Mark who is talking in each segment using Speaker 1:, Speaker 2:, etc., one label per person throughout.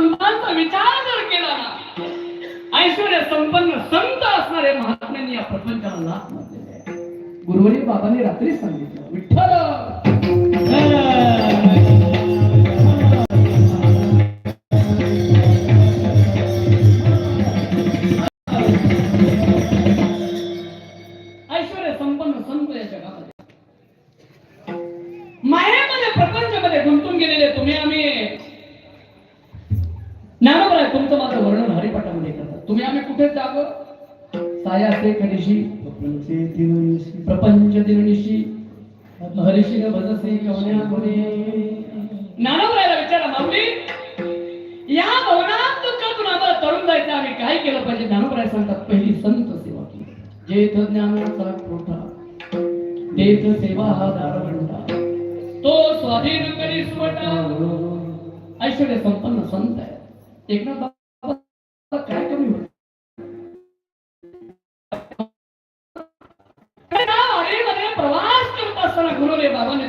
Speaker 1: संतांचा विचार जर केला ना ऐश्वर्य संपन्न संत असणारे महात्म्यांनी या प्रपंचाला गुरुवारी बाबांनी रात्री सांगितलं विठ्ठल तुम्ही आम्ही कुठे जागो? सायाचे कनिशी
Speaker 2: प्रपंच
Speaker 1: दिनशी हरिशी भजसे कवण्या कोणी ज्ञानोबरायला विचारा माऊली. या भवनात दुःखातून आम्हाला तरुण जायचं? आम्ही काय केलं पाहिजे. ज्ञानोपराय सांगतात पहिली संत सेवा केली. जेथ ज्ञानाचा कोठा देत सेवा हा दारवंटा तो स्वाधीन करी सुवटा. ऐश्वर्य संपन्न संत आहे. एकनाथ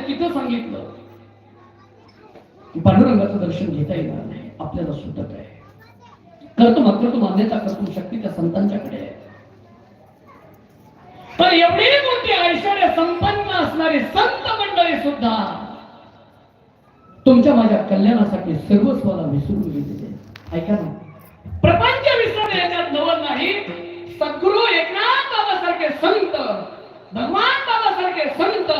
Speaker 1: तिथं सांगितलं? की पांडुरंगाचं दर्शन घेता येणार नाही. आपल्याला सुटत आहे. कर्त मात्र तो मान्यता करतो शक्ती त्या संतांच्याकडे आहे. पण एवढी मोठी ऐश्वर्य संपन्न असणारे संत मंडळी सुद्धा तुमच्या माझ्या कल्याणासाठी सर्वस्वाला विसरून गेलेले ऐका ना. प्रपंच विसरून याच्यात नवल नाही. सद्गुरु एकनाथ बाबासारखे संत भगवान बाबासारखे संत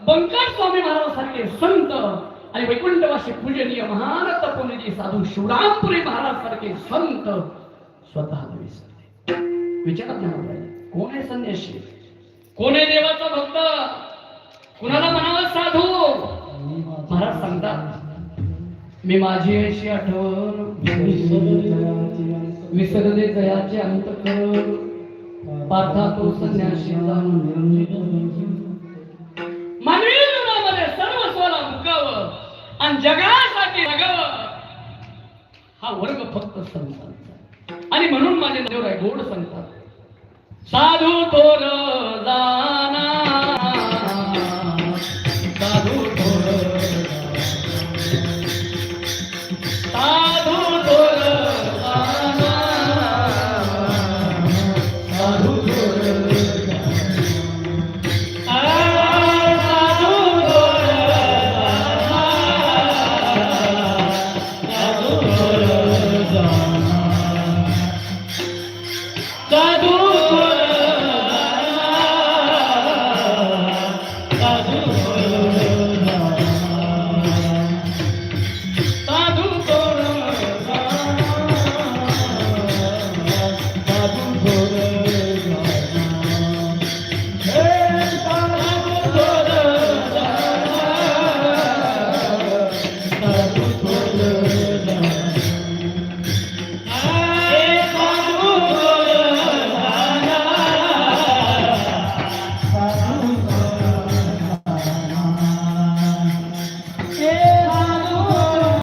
Speaker 1: बंकट स्वामी महाराजांसारखे संत आणि वैकुंठवासी पूजनीय महान तपोनिधी साधू शिवरामपुरी महाराजांसारखे संत स्वतःला विसरले विचारात नाही कोण आहे संन्याशी कोण आहे देवाचा भक्त? कुणाला म्हणावं साधू? महाराज सांगतात मी माझी अशी आठवण विसरले जयाचे अंत कर पार्था तो संन्यासी आणि जगासाठी जगावं. हा वर्ग फक्त संतांचा. आणि म्हणून माझे देवराय गोड सांगतात साधू तोर जाना